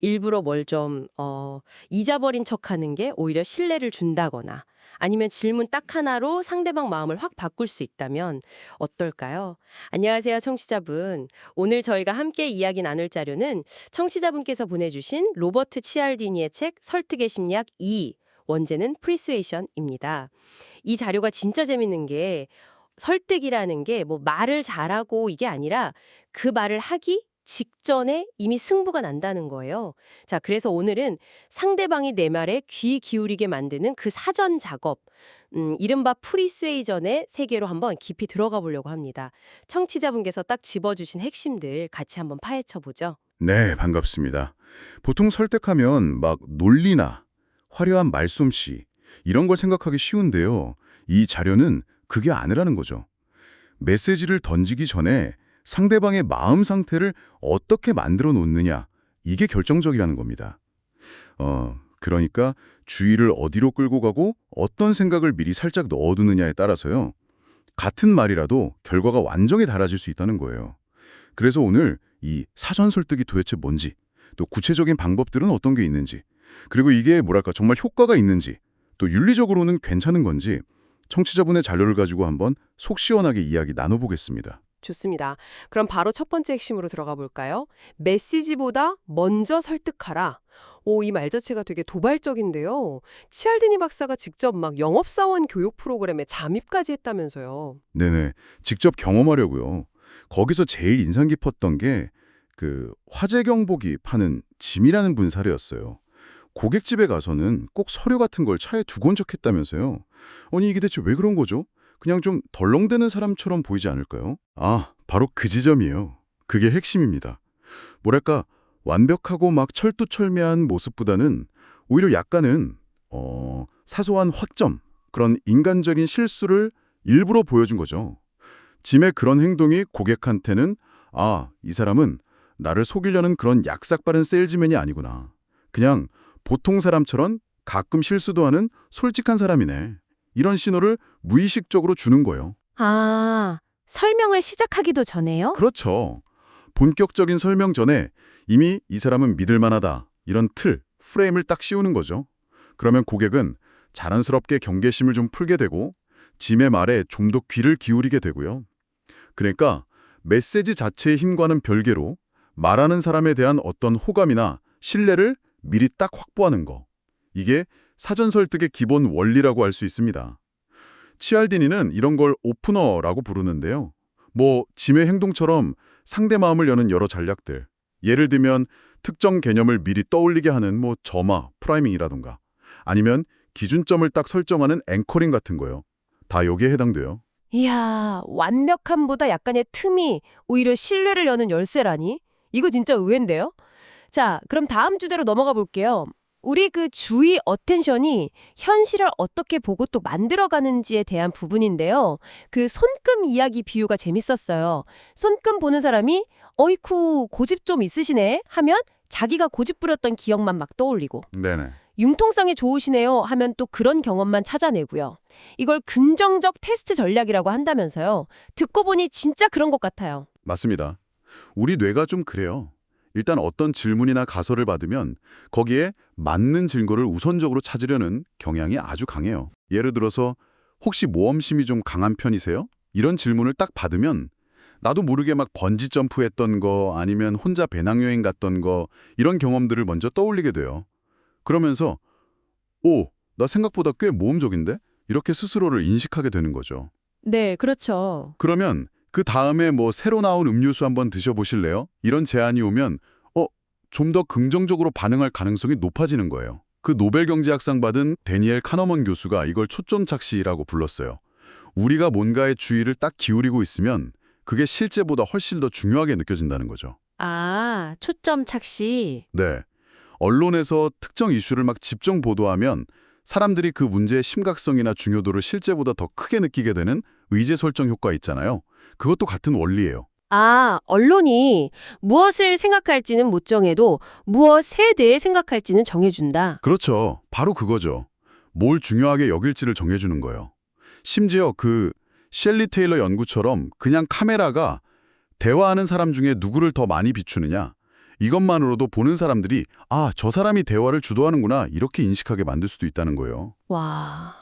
일부러 뭘 좀, 어, 잊어버린 척 하는 게 오히려 신뢰를 준다거나 아니면 질문 딱 하나로 상대방 마음을 확 바꿀 수 있다면 어떨까요? 안녕하세요, 청취자분. 오늘 저희가 함께 이야기 나눌 자료는 청취자분께서 보내주신 로버트 치알디니의 책 설득의 심리학 2, 원제는 프리스웨이션입니다. 이 자료가 진짜 재밌는 게 설득이라는 게 뭐 말을 잘하고 이게 아니라 그 말을 하기 직전에 이미 승부가 난다는 거예요. 자, 그래서 오늘은 상대방이 내 말에 귀 기울이게 만드는 그 사전 작업, 음, 이른바 프리스웨이전의 세계로 한번 깊이 들어가 보려고 합니다. 청취자분께서 딱 집어주신 핵심들 같이 한번 파헤쳐 보죠. 네, 반갑습니다. 보통 설득하면 막 논리나 화려한 말솜씨 이런 걸 생각하기 쉬운데요. 이 자료는 그게 아니라는 거죠. 메시지를 던지기 전에 상대방의 마음 상태를 어떻게 만들어 놓느냐 이게 결정적이라는 겁니다. 어, 그러니까 주의를 어디로 끌고 가고 어떤 생각을 미리 살짝 넣어두느냐에 따라서요. 같은 말이라도 결과가 완전히 달라질 수 있다는 거예요. 그래서 오늘 이 사전 설득이 도대체 뭔지, 또 구체적인 방법들은 어떤 게 있는지, 그리고 이게 뭐랄까 정말 효과가 있는지, 또 윤리적으로는 괜찮은 건지 청취자분의 자료를 가지고 한번 속 시원하게 이야기 나눠보겠습니다. 좋습니다. 그럼 바로 첫 번째 핵심으로 들어가 볼까요? 메시지보다 먼저 설득하라. 오, 이 말 자체가 되게 도발적인데요. 치알디니 박사가 직접 막 영업사원 교육 프로그램에 잠입까지 했다면서요. 네네, 직접 경험하려고요. 거기서 제일 인상 깊었던 게 그 화재 경보기 파는 짐이라는 분 사례였어요. 고객집에 가서는 꼭 서류 같은 걸 차에 두고 온 척했다면서요. 아니 이게 대체 왜 그런 거죠? 그냥 좀 덜렁대는 사람처럼 보이지 않을까요? 아, 바로 그 지점이에요. 그게 핵심입니다. 뭐랄까 완벽하고 막 철두철미한 모습보다는 오히려 약간은 어, 사소한 허점, 그런 인간적인 실수를 일부러 보여준 거죠. 짐의 그런 행동이 고객한테는 아, 이 사람은 나를 속이려는 그런 약삭빠른 세일즈맨이 아니구나. 그냥 보통 사람처럼 가끔 실수도 하는 솔직한 사람이네. 이런 신호를 무의식적으로 주는 거예요. 아, 설명을 시작하기도 전에요? 그렇죠. 본격적인 설명 전에 이미 이 사람은 믿을 만하다. 이런 틀, 프레임을 딱 씌우는 거죠. 그러면 고객은 자연스럽게 경계심을 좀 풀게 되고 짐의 말에 좀 더 귀를 기울이게 되고요. 그러니까 메시지 자체의 힘과는 별개로 말하는 사람에 대한 어떤 호감이나 신뢰를 미리 딱 확보하는 거. 이게 사전 설득의 기본 원리라고 할 수 있습니다. 치알디니는 이런 걸 오프너라고 부르는데요. 뭐 짐의 행동처럼 상대 마음을 여는 여러 전략들. 예를 들면 특정 개념을 미리 떠올리게 하는 뭐 점화, 프라이밍이라던가 아니면 기준점을 딱 설정하는 앵커링 같은 거요. 다 여기에 해당돼요. 이야, 완벽함보다 약간의 틈이 오히려 신뢰를 여는 열쇠라니? 이거 진짜 의외인데요? 자, 그럼 다음 주제로 넘어가 볼게요. 우리 그 주의 어텐션이 현실을 어떻게 보고 또 만들어가는지에 대한 부분인데요. 그 손금 이야기 비유가 재밌었어요. 손금 보는 사람이 어이쿠 고집 좀 있으시네 하면 자기가 고집 부렸던 기억만 막 떠올리고 네네. 융통성이 좋으시네요 하면 또 그런 경험만 찾아내고요. 이걸 긍정적 테스트 전략이라고 한다면서요. 듣고 보니 진짜 그런 것 같아요. 맞습니다. 우리 뇌가 좀 그래요. 일단 어떤 질문이나 가설을 받으면 거기에 맞는 증거를 우선적으로 찾으려는 경향이 아주 강해요. 예를 들어서 혹시 모험심이 좀 강한 편이세요? 이런 질문을 딱 받으면 나도 모르게 막 번지 점프했던 거 아니면 혼자 배낭여행 갔던 거 이런 경험들을 먼저 떠올리게 돼요. 그러면서 오, 나 생각보다 꽤 모험적인데? 이렇게 스스로를 인식하게 되는 거죠. 네, 그렇죠. 그러면 그 다음에 뭐 새로 나온 음료수 한번 드셔보실래요? 이런 제안이 오면 어, 좀 더 긍정적으로 반응할 가능성이 높아지는 거예요. 그 노벨 경제학상 받은 데니엘 카너먼 교수가 이걸 초점 착시라고 불렀어요. 우리가 뭔가에 주의를 딱 기울이고 있으면 그게 실제보다 훨씬 더 중요하게 느껴진다는 거죠. 아, 초점 착시. 네. 언론에서 특정 이슈를 막 집중 보도하면 사람들이 그 문제의 심각성이나 중요도를 실제보다 더 크게 느끼게 되는 의제 설정 효과 있잖아요. 그것도 같은 원리예요. 아, 언론이 무엇을 생각할지는 못 정해도 무엇에 대해 생각할지는 정해준다. 그렇죠. 바로 그거죠. 뭘 중요하게 여길지를 정해주는 거예요. 심지어 그 셸리 테일러 연구처럼 그냥 카메라가 대화하는 사람 중에 누구를 더 많이 비추느냐 이것만으로도 보는 사람들이 아, 저 사람이 대화를 주도하는구나 이렇게 인식하게 만들 수도 있다는 거예요. 와.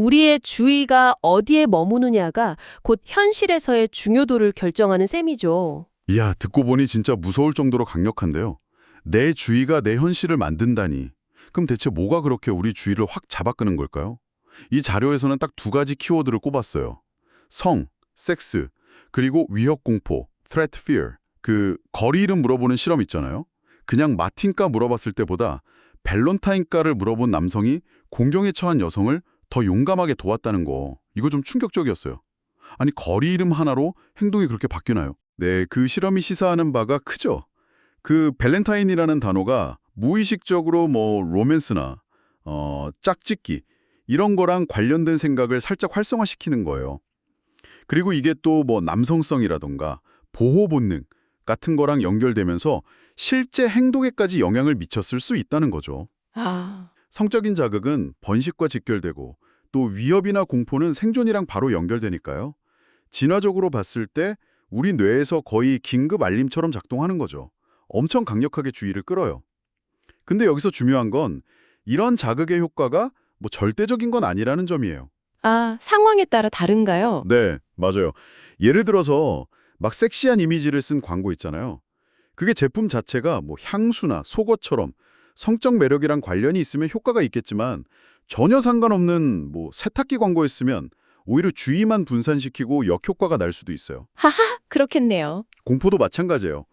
우리의 주의가 어디에 머무느냐가 곧 현실에서의 중요도를 결정하는 셈이죠. 이야, 듣고 보니 진짜 무서울 정도로 강력한데요. 내 주의가 내 현실을 만든다니. 그럼 대체 뭐가 그렇게 우리 주의를 확 잡아끄는 걸까요? 이 자료에서는 딱 두 가지 키워드를 꼽았어요. 성, 섹스, 그리고 위협 공포, threat fear. 그 거리 이름 물어보는 실험 있잖아요. 그냥 마틴가 물어봤을 때보다 밸런타인가를 물어본 남성이 공경에 처한 여성을 더 용감하게 도왔다는 거. 이거 좀 충격적이었어요. 아니 거리 이름 하나로 행동이 그렇게 바뀌나요? 네, 그 실험이 시사하는 바가 크죠. 그 밸런타인이라는 단어가 무의식적으로 뭐 로맨스나 어, 짝짓기 이런 거랑 관련된 생각을 살짝 활성화시키는 거예요. 그리고 이게 또 뭐 남성성이라던가 보호 본능 같은 거랑 연결되면서 실제 행동에까지 영향을 미쳤을 수 있다는 거죠. 아. 성적인 자극은 번식과 직결되고 또 위협이나 공포는 생존이랑 바로 연결되니까요. 진화적으로 봤을 때 우리 뇌에서 거의 긴급 알림처럼 작동하는 거죠. 엄청 강력하게 주의를 끌어요. 근데 여기서 중요한 건 이런 자극의 효과가 뭐 절대적인 건 아니라는 점이에요. 아, 상황에 따라 다른가요? 네, 맞아요. 예를 들어서 막 섹시한 이미지를 쓴 광고 있잖아요. 그게 제품 자체가 뭐 향수나 속옷처럼 성적 매력이랑 관련이 있으면 효과가 있겠지만 전혀 상관없는 뭐 세탁기 광고였으면 오히려 주의만 분산시키고 역효과가 날 수도 있어요. 그렇겠네요. 공포도 마찬가지예요.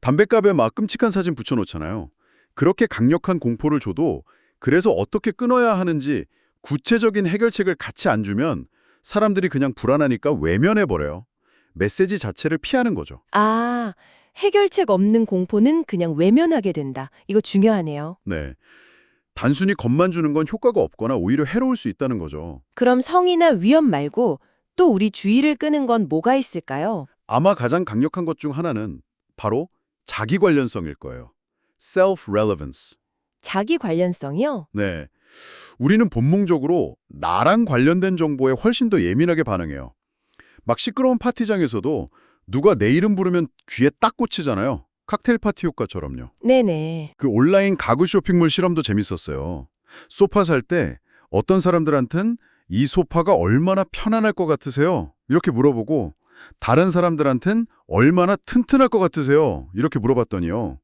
담뱃갑에 막 끔찍한 사진 붙여놓잖아요. 그렇게 강력한 공포를 줘도 그래서 어떻게 끊어야 하는지 구체적인 해결책을 같이 안 주면 사람들이 그냥 불안하니까 외면해버려요. 메시지 자체를 피하는 거죠. 아, 해결책 없는 공포는 그냥 외면하게 된다. 이거 중요하네요. 네. 단순히 겁만 주는 건 효과가 없거나 오히려 해로울 수 있다는 거죠. 그럼 성이나 위험 말고 또 우리 주의를 끄는 건 뭐가 있을까요? 아마 가장 강력한 것 중 하나는 바로 자기 관련성일 거예요. self-relevance. 자기 관련성이요? 네. 우리는 본능적으로 나랑 관련된 정보에 훨씬 더 예민하게 반응해요. 막 시끄러운 파티장에서도 누가 내 이름 부르면 귀에 딱 꽂히잖아요. 칵테일 파티 효과처럼요. 네네. 그 온라인 가구 쇼핑몰 실험도 재밌었어요. 소파 살 때 어떤 사람들한텐 이 소파가 얼마나 편안할 것 같으세요? 이렇게 물어보고 다른 사람들한텐 얼마나 튼튼할 것 같으세요? 이렇게 물어봤더니요.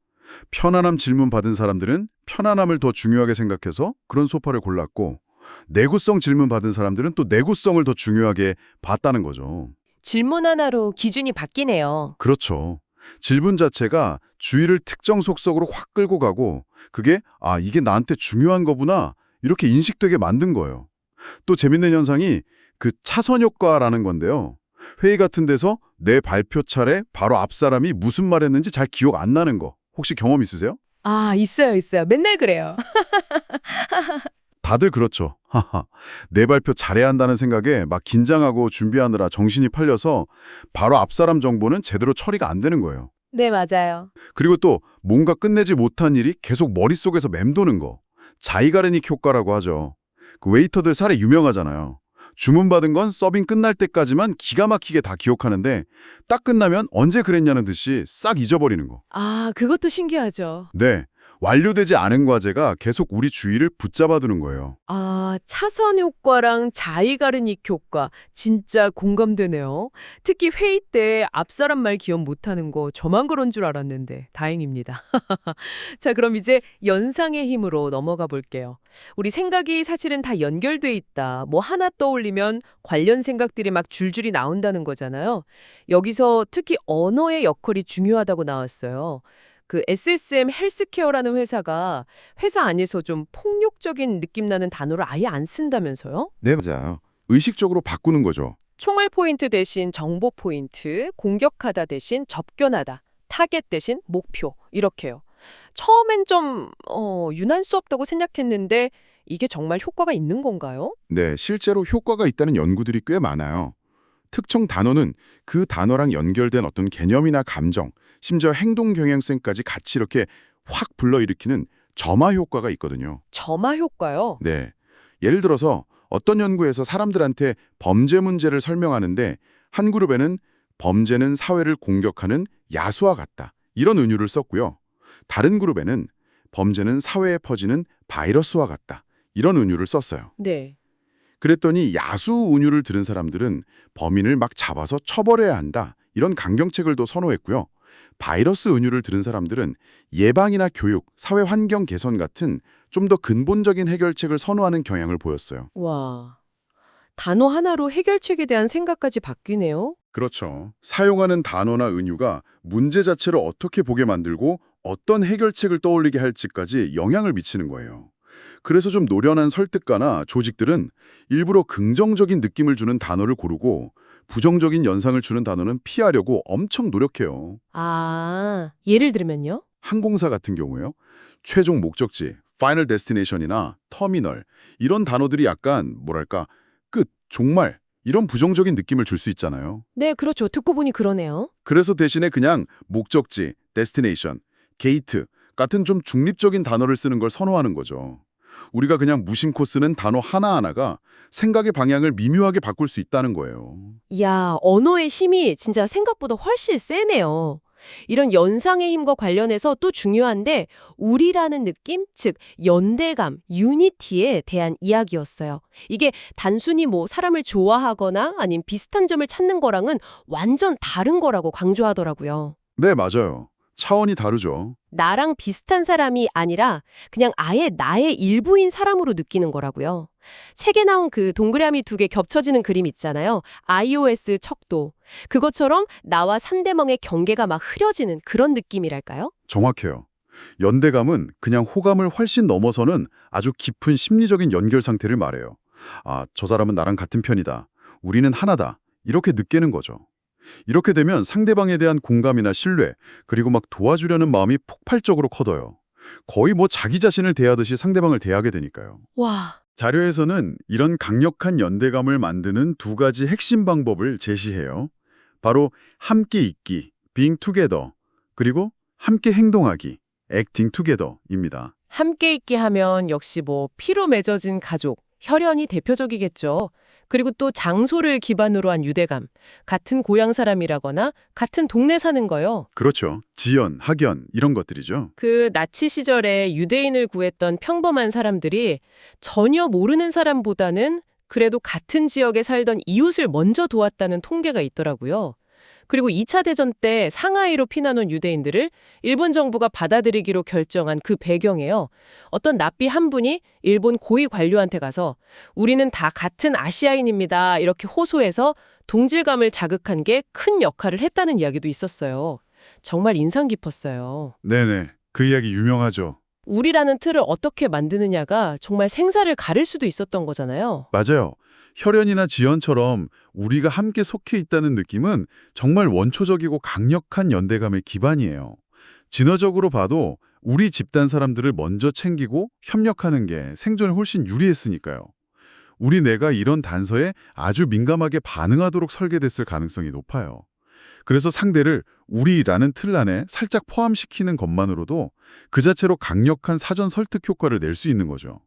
편안함 질문 받은 사람들은 편안함을 더 중요하게 생각해서 그런 소파를 골랐고 내구성 질문 받은 사람들은 또 내구성을 더 중요하게 봤다는 거죠. 질문 하나로 기준이 바뀌네요. 그렇죠. 질문 자체가 주의를 특정 속성으로 확 끌고 가고 그게 아 이게 나한테 중요한 거구나 이렇게 인식되게 만든 거예요. 또 재밌는 현상이 그 차선 효과라는 건데요. 회의 같은 데서 내 발표 차례 바로 앞 사람이 무슨 말 했는지 잘 기억 안 나는 거 혹시 경험 있으세요? 아, 있어요, 있어요. 맨날 그래요. 다들 그렇죠. 하하. 내 발표 잘해야 한다는 생각에 막 긴장하고 준비하느라 정신이 팔려서 바로 앞 사람 정보는 제대로 처리가 안 되는 거예요. 네, 맞아요. 그리고 또 뭔가 끝내지 못한 일이 계속 머릿속에서 맴도는 거. 자이가르닉 효과라고 하죠. 그 웨이터들 사례 유명하잖아요. 주문받은 건 서빙 끝날 때까지만 기가 막히게 다 기억하는데 딱 끝나면 언제 그랬냐는 듯이 싹 잊어버리는 거. 아, 그것도 신기하죠. 네. 완료되지 않은 과제가 계속 우리 주의를 붙잡아두는 거예요. 아, 차선 효과랑 자이가르닉 효과 진짜 공감되네요. 특히 회의 때 앞사람 말 기억 못하는 거 저만 그런 줄 알았는데 다행입니다. 자, 그럼 이제 연상의 힘으로 넘어가 볼게요. 우리 생각이 사실은 다 연결돼 있다. 뭐 하나 떠올리면 관련 생각들이 막 줄줄이 나온다는 거잖아요. 여기서 특히 언어의 역할이 중요하다고 나왔어요. 그 SSM 헬스케어라는 회사가 회사 안에서 좀 폭력적인 느낌 나는 단어를 아예 안 쓴다면서요? 네, 맞아요. 의식적으로 바꾸는 거죠. 총알 포인트 대신 정보 포인트, 공격하다 대신 접견하다, 타겟 대신 목표 이렇게요. 처음엔 좀 어, 유난 수 없다고 생각했는데 이게 정말 효과가 있는 건가요? 네, 실제로 효과가 있다는 연구들이 꽤 많아요. 특정 단어는 그 단어랑 연결된 어떤 개념이나 감정, 심지어 행동 경향성까지 같이 이렇게 확 불러일으키는 점화 효과가 있거든요. 점화 효과요. 네. 예를 들어서 어떤 연구에서 사람들한테 범죄 문제를 설명하는데 한 그룹에는 범죄는 사회를 공격하는 야수와 같다. 이런 은유를 썼고요. 다른 그룹에는 범죄는 사회에 퍼지는 바이러스와 같다. 이런 은유를 썼어요. 네. 그랬더니 야수 은유를 들은 사람들은 범인을 막 잡아서 처벌해야 한다. 이런 강경책을 또 선호했고요. 바이러스 은유를 들은 사람들은 예방이나 교육, 사회 환경 개선 같은 좀 더 근본적인 해결책을 선호하는 경향을 보였어요. 와. 단어 하나로 해결책에 대한 생각까지 바뀌네요. 그렇죠. 사용하는 단어나 은유가 문제 자체를 어떻게 보게 만들고 어떤 해결책을 떠올리게 할지까지 영향을 미치는 거예요. 그래서 좀 노련한 설득가나 조직들은 일부러 긍정적인 느낌을 주는 단어를 고르고 부정적인 연상을 주는 단어는 피하려고 엄청 노력해요. 아, 예를 들면요? 항공사 같은 경우에요. 최종 목적지, 파이널 데스티네이션이나 터미널 이런 단어들이 약간 뭐랄까 끝, 종말 이런 부정적인 느낌을 줄 수 있잖아요. 네, 그렇죠. 듣고 보니 그러네요. 그래서 대신에 그냥 목적지, 데스티네이션, 게이트 같은 좀 중립적인 단어를 쓰는 걸 선호하는 거죠. 우리가 그냥 무심코 쓰는 단어 하나하나가 생각의 방향을 미묘하게 바꿀 수 있다는 거예요. 야, 언어의 힘이 진짜 생각보다 훨씬 세네요. 이런 연상의 힘과 관련해서 또 중요한데 우리라는 느낌, 즉 연대감, 유니티에 대한 이야기였어요. 이게 단순히 뭐 사람을 좋아하거나 아님 비슷한 점을 찾는 거랑은 완전 다른 거라고 강조하더라고요. 네, 맞아요. 차원이 다르죠. 나랑 비슷한 사람이 아니라 그냥 아예 나의 일부인 사람으로 느끼는 거라고요. 책에 나온 그 동그라미 두 개 겹쳐지는 그림 있잖아요. iOS 척도. 그것처럼 나와 상대방의 경계가 막 흐려지는 그런 느낌이랄까요? 정확해요. 연대감은 그냥 호감을 훨씬 넘어서는 아주 깊은 심리적인 연결 상태를 말해요. 아, 저 사람은 나랑 같은 편이다. 우리는 하나다. 이렇게 느끼는 거죠. 이렇게 되면 상대방에 대한 공감이나 신뢰, 그리고 막 도와주려는 마음이 폭발적으로 커져요. 거의 뭐 자기 자신을 대하듯이 상대방을 대하게 되니까요. 와, 자료에서는 이런 강력한 연대감을 만드는 두 가지 핵심 방법을 제시해요. 바로 함께 있기, being together, 그리고 함께 행동하기, acting together입니다. 함께 있게 하면 역시 뭐 피로 맺어진 가족, 혈연이 대표적이겠죠. 그리고 또 장소를 기반으로 한 유대감, 같은 고향 사람이라거나 같은 동네 사는 거요. 그렇죠. 지연, 학연 이런 것들이죠. 그 나치 시절에 유대인을 구했던 평범한 사람들이 전혀 모르는 사람보다는 그래도 같은 지역에 살던 이웃을 먼저 도왔다는 통계가 있더라고요. 그리고 2차 대전 때 상하이로 피난 온 유대인들을 일본 정부가 받아들이기로 결정한 그 배경에요. 어떤 납비 한 분이 일본 고위 관료한테 가서 우리는 다 같은 아시아인입니다. 이렇게 호소해서 동질감을 자극한 게 큰 역할을 했다는 이야기도 있었어요. 정말 인상 깊었어요. 네네. 그 이야기 유명하죠. 우리라는 틀을 어떻게 만드느냐가 정말 생사를 가릴 수도 있었던 거잖아요. 맞아요. 혈연이나 지연처럼 우리가 함께 속해 있다는 느낌은 정말 원초적이고 강력한 연대감의 기반이에요. 진화적으로 봐도 우리 집단 사람들을 먼저 챙기고 협력하는 게 생존에 훨씬 유리했으니까요. 우리 뇌가 이런 단서에 아주 민감하게 반응하도록 설계됐을 가능성이 높아요. 그래서 상대를 우리라는 틀 안에 살짝 포함시키는 것만으로도 그 자체로 강력한 사전 설득 효과를 낼 수 있는 거죠.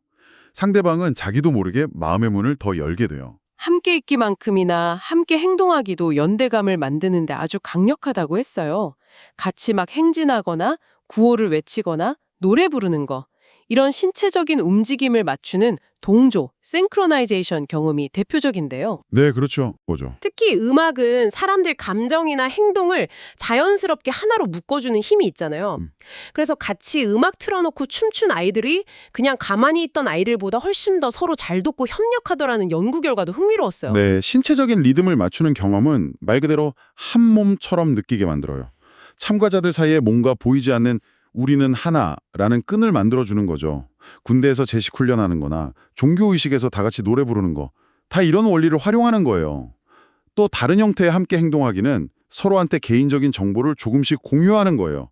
상대방은 자기도 모르게 마음의 문을 더 열게 돼요. 함께 있기만큼이나 함께 행동하기도 연대감을 만드는데 아주 강력하다고 했어요. 같이 막 행진하거나 구호를 외치거나 노래 부르는 거. 이런 신체적인 움직임을 맞추는 동조, 생크로나이제이션 경험이 대표적인데요. 네, 그렇죠. 뭐죠? 특히 음악은 사람들 감정이나 행동을 자연스럽게 하나로 묶어주는 힘이 있잖아요. 음. 그래서 같이 음악 틀어놓고 춤춘 아이들이 그냥 가만히 있던 아이들보다 훨씬 더 서로 잘 돕고 협력하더라는 연구 결과도 흥미로웠어요. 네, 신체적인 리듬을 맞추는 경험은 말 그대로 한 몸처럼 느끼게 만들어요. 참가자들 사이에 뭔가 보이지 않는 우리는 하나라는 끈을 만들어주는 거죠. 군대에서 제식 훈련하는 거나 종교의식에서 다 같이 노래 부르는 거. 다 이런 원리를 활용하는 거예요. 또 다른 형태의 함께 행동하기는 서로한테 개인적인 정보를 조금씩 공유하는 거예요.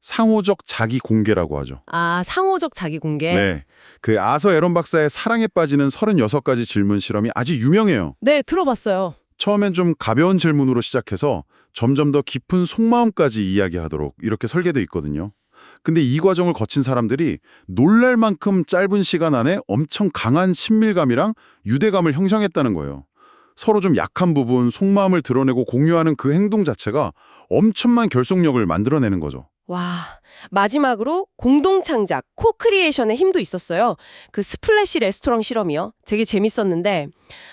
상호적 자기 공개라고 하죠. 아, 상호적 자기 공개. 네. 그 아서 에런 박사의 사랑에 빠지는 36가지 질문 실험이 아주 유명해요. 네, 들어봤어요. 처음엔 좀 가벼운 질문으로 시작해서 점점 더 깊은 속마음까지 이야기하도록 이렇게 설계돼 있거든요. 근데 이 과정을 거친 사람들이 놀랄 만큼 짧은 시간 안에 엄청 강한 친밀감이랑 유대감을 형성했다는 거예요. 서로 좀 약한 부분, 속마음을 드러내고 공유하는 그 행동 자체가 엄청난 결속력을 만들어내는 거죠. 와, 마지막으로 공동창작, 코크리에이션의 힘도 있었어요. 그 스플래시 레스토랑 실험이요. 되게 재밌었는데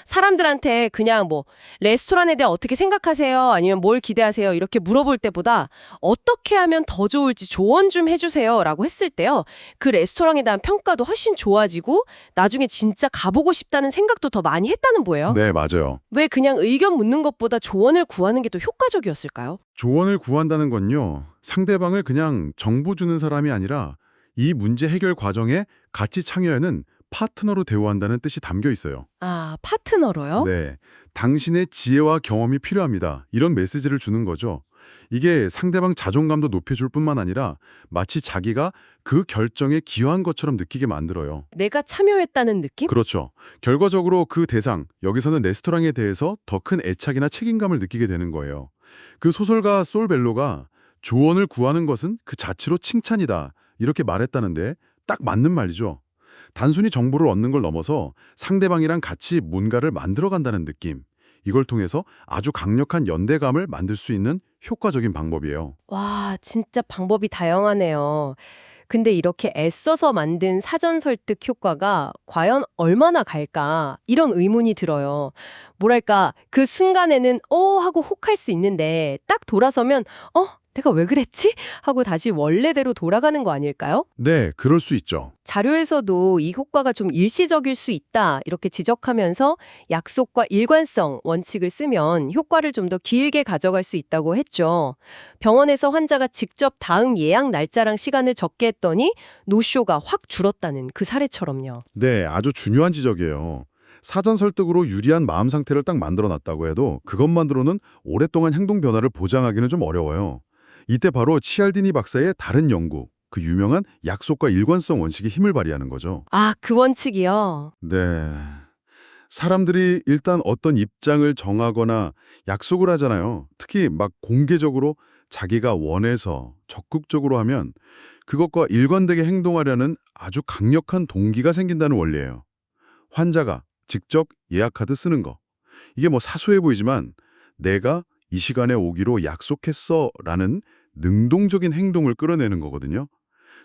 사람들한테 그냥 뭐 레스토랑에 대해 어떻게 생각하세요? 아니면 뭘 기대하세요? 이렇게 물어볼 때보다 어떻게 하면 더 좋을지 조언 좀 해주세요. 라고 했을 때요. 그 레스토랑에 대한 평가도 훨씬 좋아지고 나중에 진짜 가보고 싶다는 생각도 더 많이 했다는 거예요. 네, 맞아요. 왜 그냥 의견 묻는 것보다 조언을 구하는 게 더 효과적이었을까요? 조언을 구한다는 건요. 상대방을 그냥 정보 주는 사람이 아니라 이 문제 해결 과정에 같이 참여하는 파트너로 대우한다는 뜻이 담겨 있어요. 아, 파트너로요? 네. 당신의 지혜와 경험이 필요합니다. 이런 메시지를 주는 거죠. 이게 상대방 자존감도 높여줄 뿐만 아니라 마치 자기가 그 결정에 기여한 것처럼 느끼게 만들어요. 내가 참여했다는 느낌? 그렇죠. 결과적으로 그 대상, 여기서는 레스토랑에 대해서 더 큰 애착이나 책임감을 느끼게 되는 거예요. 그 소설가 솔 벨로가 조언을 구하는 것은 그 자체로 칭찬이다. 이렇게 말했다는데 딱 맞는 말이죠. 단순히 정보를 얻는 걸 넘어서 상대방이랑 같이 뭔가를 만들어간다는 느낌. 이걸 통해서 아주 강력한 연대감을 만들 수 있는 효과적인 방법이에요. 와, 진짜 방법이 다양하네요. 근데 이렇게 애써서 만든 사전 설득 효과가 과연 얼마나 갈까? 이런 의문이 들어요. 뭐랄까, 그 순간에는 어 하고 혹할 수 있는데 딱 돌아서면 어, 내가 왜 그랬지? 하고 다시 원래대로 돌아가는 거 아닐까요? 네, 그럴 수 있죠. 자료에서도 이 효과가 좀 일시적일 수 있다 이렇게 지적하면서 약속과 일관성 원칙을 쓰면 효과를 좀 더 길게 가져갈 수 있다고 했죠. 병원에서 환자가 직접 다음 예약 날짜랑 시간을 적게 했더니 노쇼가 확 줄었다는 그 사례처럼요. 네, 아주 중요한 지적이에요. 사전 설득으로 유리한 마음 상태를 딱 만들어 놨다고 해도 그것만으로는 오랫동안 행동 변화를 보장하기는 좀 어려워요. 이때 바로 치알디니 박사의 다른 연구, 그 유명한 약속과 일관성 원칙이 힘을 발휘하는 거죠. 아, 그 원칙이요. 네. 사람들이 일단 어떤 입장을 정하거나 약속을 하잖아요. 특히 막 공개적으로 자기가 원해서 적극적으로 하면 그것과 일관되게 행동하려는 아주 강력한 동기가 생긴다는 원리예요. 환자가 직접 예약카드 쓰는 거. 이게 뭐 사소해 보이지만 내가 이 시간에 오기로 약속했어 라는 능동적인 행동을 끌어내는 거거든요.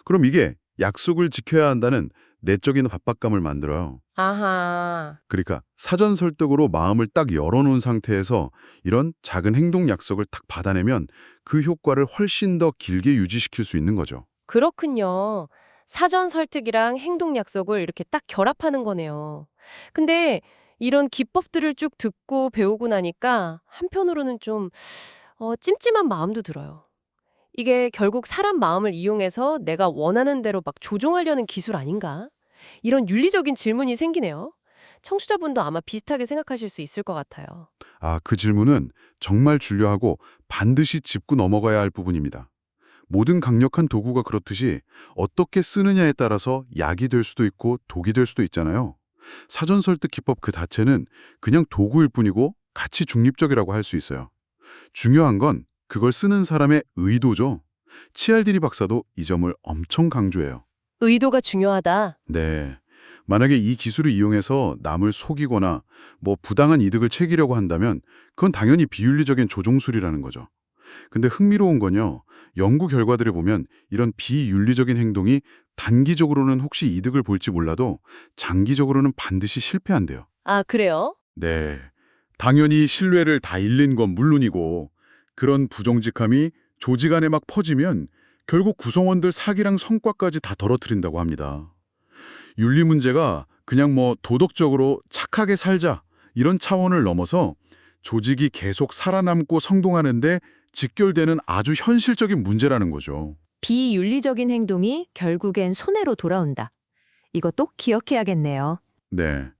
그럼 이게 약속을 지켜야 한다는 내적인 압박감을 만들어요. 아하. 그러니까 사전 설득으로 마음을 딱 열어놓은 상태에서 이런 작은 행동 약속을 딱 받아내면 그 효과를 훨씬 더 길게 유지시킬 수 있는 거죠. 그렇군요. 사전 설득이랑 행동 약속을 이렇게 딱 결합하는 거네요. 근데 이런 기법들을 쭉 듣고 배우고 나니까 한편으로는 좀 어, 찜찜한 마음도 들어요. 이게 결국 사람 마음을 이용해서 내가 원하는 대로 막 조종하려는 기술 아닌가? 이런 윤리적인 질문이 생기네요. 청취자분도 아마 비슷하게 생각하실 수 있을 것 같아요. 아, 그 질문은 정말 중요하고 반드시 짚고 넘어가야 할 부분입니다. 모든 강력한 도구가 그렇듯이 어떻게 쓰느냐에 따라서 약이 될 수도 있고 독이 될 수도 있잖아요. 사전 설득 기법 그 자체는 그냥 도구일 뿐이고 가치 중립적이라고 할 수 있어요. 중요한 건 그걸 쓰는 사람의 의도죠. 치알디니 박사도 이 점을 엄청 강조해요. 의도가 중요하다. 네. 만약에 이 기술을 이용해서 남을 속이거나 뭐 부당한 이득을 챙기려고 한다면 그건 당연히 비윤리적인 조종술이라는 거죠. 근데 흥미로운 건요. 연구 결과들을 보면 이런 비윤리적인 행동이 단기적으로는 혹시 이득을 볼지 몰라도 장기적으로는 반드시 실패한대요. 아, 그래요? 네. 당연히 신뢰를 다 잃는 건 물론이고 그런 부정직함이 조직 안에 막 퍼지면 결국 구성원들 사기랑 성과까지 다 떨어뜨린다고 합니다. 윤리 문제가 그냥 뭐 도덕적으로 착하게 살자 이런 차원을 넘어서 조직이 계속 살아남고 성동하는데 직결되는 아주 현실적인 문제라는 거죠. 비윤리적인 행동이 결국엔 손해로 돌아온다. 이것도 기억해야겠네요. 네.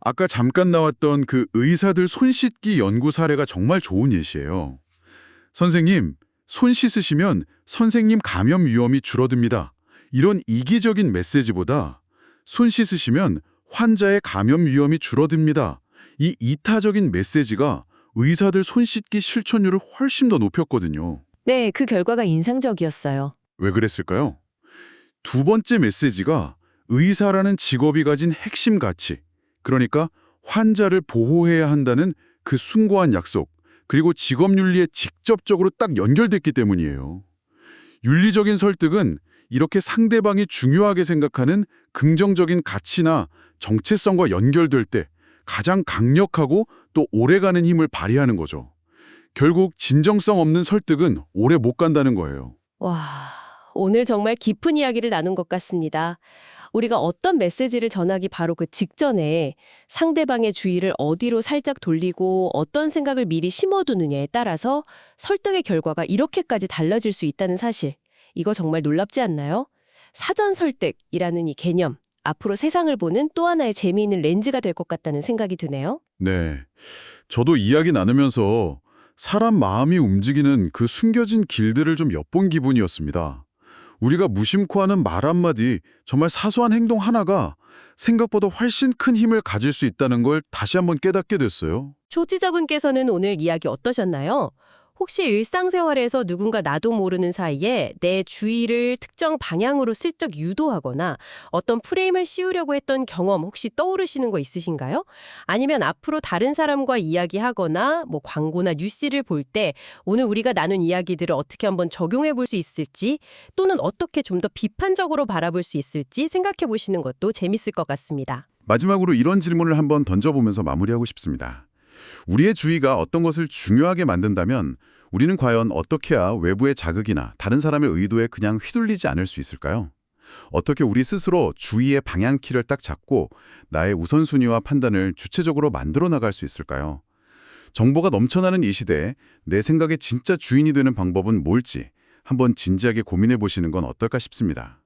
아까 잠깐 나왔던 그 의사들 손 씻기 연구 사례가 정말 좋은 예시예요. 선생님, 손 씻으시면 선생님 감염 위험이 줄어듭니다. 이런 이기적인 메시지보다 손 씻으시면 환자의 감염 위험이 줄어듭니다. 이 이타적인 메시지가 의사들 손 씻기 실천율을 훨씬 더 높였거든요. 네, 그 결과가 인상적이었어요. 왜 그랬을까요? 두 번째 메시지가 의사라는 직업이 가진 핵심 가치, 그러니까 환자를 보호해야 한다는 그 숭고한 약속, 그리고 직업 윤리에 직접적으로 딱 연결됐기 때문이에요. 윤리적인 설득은 이렇게 상대방이 중요하게 생각하는 긍정적인 가치나 정체성과 연결될 때 가장 강력하고 또 오래가는 힘을 발휘하는 거죠. 결국 진정성 없는 설득은 오래 못 간다는 거예요. 와, 오늘 정말 깊은 이야기를 나눈 것 같습니다. 우리가 어떤 메시지를 전하기 바로 그 직전에 상대방의 주의를 어디로 살짝 돌리고 어떤 생각을 미리 심어두느냐에 따라서 설득의 결과가 이렇게까지 달라질 수 있다는 사실. 이거 정말 놀랍지 않나요? 사전 설득이라는 이 개념. 앞으로 세상을 보는 또 하나의 재미있는 렌즈가 될 것 같다는 생각이 드네요. 네. 저도 이야기 나누면서 사람 마음이 움직이는 그 숨겨진 길들을 좀 엿본 기분이었습니다. 우리가 무심코 하는 말 한마디, 정말 사소한 행동 하나가 생각보다 훨씬 큰 힘을 가질 수 있다는 걸 다시 한번 깨닫게 됐어요. 조지저분께서는 오늘 이야기 어떠셨나요? 혹시 일상생활에서 누군가 나도 모르는 사이에 내 주의를 특정 방향으로 슬쩍 유도하거나 어떤 프레임을 씌우려고 했던 경험 혹시 떠오르시는 거 있으신가요? 아니면 앞으로 다른 사람과 이야기하거나 뭐 광고나 뉴스를 볼 때 오늘 우리가 나눈 이야기들을 어떻게 한번 적용해 볼 수 있을지 또는 어떻게 좀 더 비판적으로 바라볼 수 있을지 생각해 보시는 것도 재밌을 것 같습니다. 마지막으로 이런 질문을 한번 던져보면서 마무리하고 싶습니다. 우리의 주의가 어떤 것을 중요하게 만든다면 우리는 과연 어떻게 해야 외부의 자극이나 다른 사람의 의도에 그냥 휘둘리지 않을 수 있을까요? 어떻게 우리 스스로 주의의 방향키를 딱 잡고 나의 우선순위와 판단을 주체적으로 만들어 나갈 수 있을까요? 정보가 넘쳐나는 이 시대에 내 생각의 진짜 주인이 되는 방법은 뭘지 한번 진지하게 고민해 보시는 건 어떨까 싶습니다.